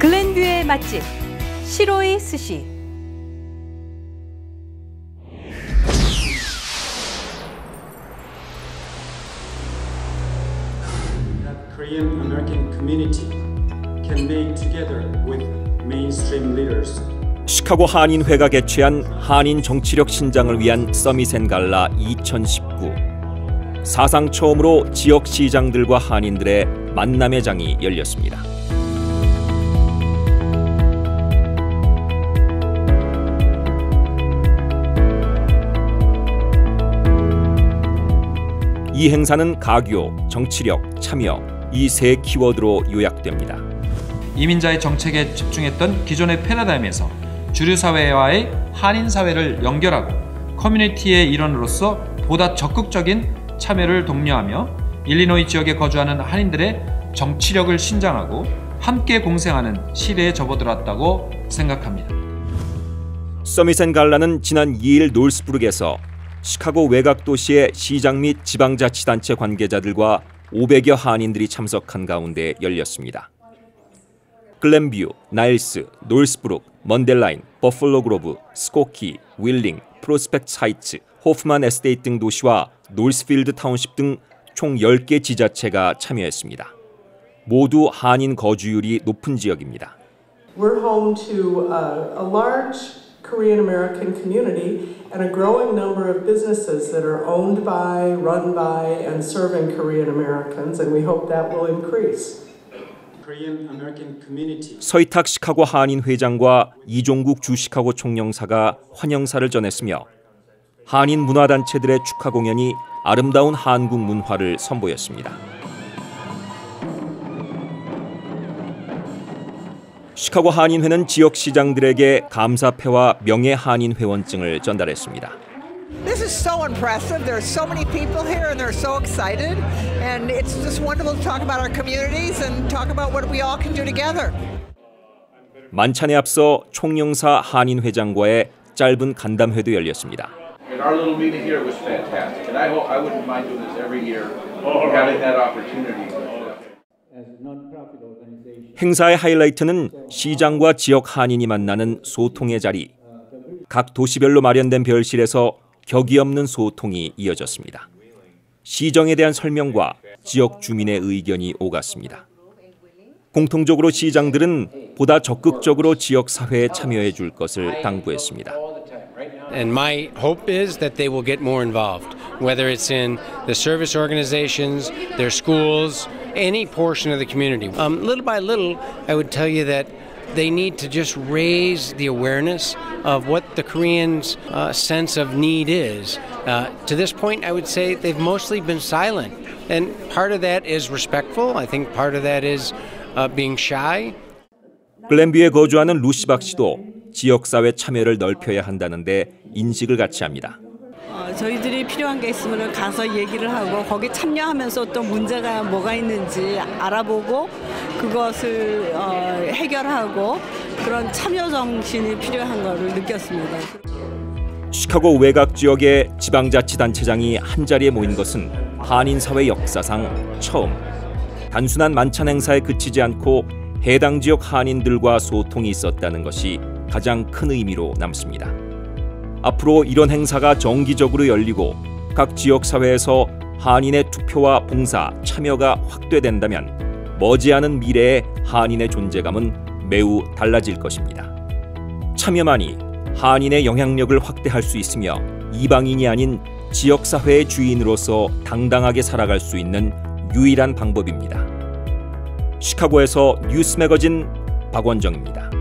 글렌뷰의 맛집 시로이 스시 that Korean American community can make together with mainstream leaders. 시카고 한인회가 개최한 한인 정치력 신장을 위한 서밋앤 갈라 2019. 사상 처음으로 지역 시장들과 한인들의 만남의 장이 열렸습니다. 이 행사는 가교, 정치력, 참여 이 세 키워드로 요약됩니다. 이민자의 정책에 집중했던 기존의 패러다임에서 주류 사회와의 한인 사회를 연결하고 커뮤니티의 일원으로서 보다 적극적인 참여를 독려하며 일리노이 지역에 거주하는 한인들의 정치력을 신장하고 함께 공생하는 시대에 접어들었다고 생각합니다. 서밋 앤 갈라는 지난 2일 노스부르크에서 시카고 외곽 도시의 시장 및 지방자치단체 관계자들과 500여 한인들이 참석한 가운데 열렸습니다. 글렌뷰, 나일스, 노스부룩, 먼델라인, 버플로 그로브, 스코키, 윌링, 프로스펙트 하이츠, 호프만 에스테이트 등 도시와 노스필드 타운십 등 총 10개 지자체가 참여했습니다. 모두 한인 거주율이 높은 지역입니다. We're home to uh, a large Korean American community and a growing number of businesses that are owned by, run by, and serving Korean Americans, and we hope that will increase. Korean American community 서이탁 시카고 한인 회장과 이종국 주 시카고 총영사가 환영사를 전했으며 한인 문화단체들의 축하 공연이 아름다운 한국 문화를 선보였습니다. 시카고 한인회는 지역 시장들에게 감사패와 명예 한인 회원증을 전달했습니다. This is so impressive. There are so many people here and they're so excited. And it's just wonderful to talk about our communities and talk about what we all can do together. 만찬에 앞서 총영사 한인 회장과의 짧은 간담회도 열렸습니다. And our little meeting here was fantastic, and I hope I wouldn't mind doing this every year, having that opportunity. 행사의 하이라이트는 시장과 지역 한인이 만나는 소통의 자리. 각 도시별로 마련된 별실에서 격이 없는 소통이 이어졌습니다. 시정에 대한 설명과 지역 주민의 의견이 오갔습니다. 공통적으로 시장들은 보다 적극적으로 지역 사회에 참여해 줄 것을 당부했습니다. And my hope is that they will get more involved, whether it's in the service organizations, their schools, any portion of the community. Um, little by little, I would tell you that they need to just raise the awareness of what the Koreans' uh, sense of need is. Uh, to this point, I would say they've mostly been silent. And part of that is respectful. I think part of that is uh, being shy. 글렌뷰에 거주하는 루시박 씨도 지역사회 참여를 넓혀야 한다는데 인식을 같이 합니다. 어, 저희들이 필요한 게 있으면 가서 얘기를 하고 거기 참여하면서 또 문제가 뭐가 있는지 알아보고 그것을 어, 해결하고 그런 참여 정신이 필요한 것을 느꼈습니다. 시카고 외곽 지역의 지방자치단체장이 한 자리에 모인 것은 한인 사회 역사상 처음. 단순한 만찬 행사에 그치지 않고 해당 지역 한인들과 소통이 있었다는 것이 가장 큰 의미로 남습니다. 앞으로 이런 행사가 정기적으로 열리고 각 지역 사회에서 한인의 투표와 봉사, 참여가 확대된다면 머지않은 미래의 한인의 존재감은 매우 달라질 것입니다. 참여만이 한인의 영향력을 확대할 수 있으며 이방인이 아닌 지역 사회의 주인으로서 당당하게 살아갈 수 있는 유일한 방법입니다. 시카고에서 뉴스 매거진 박원정입니다.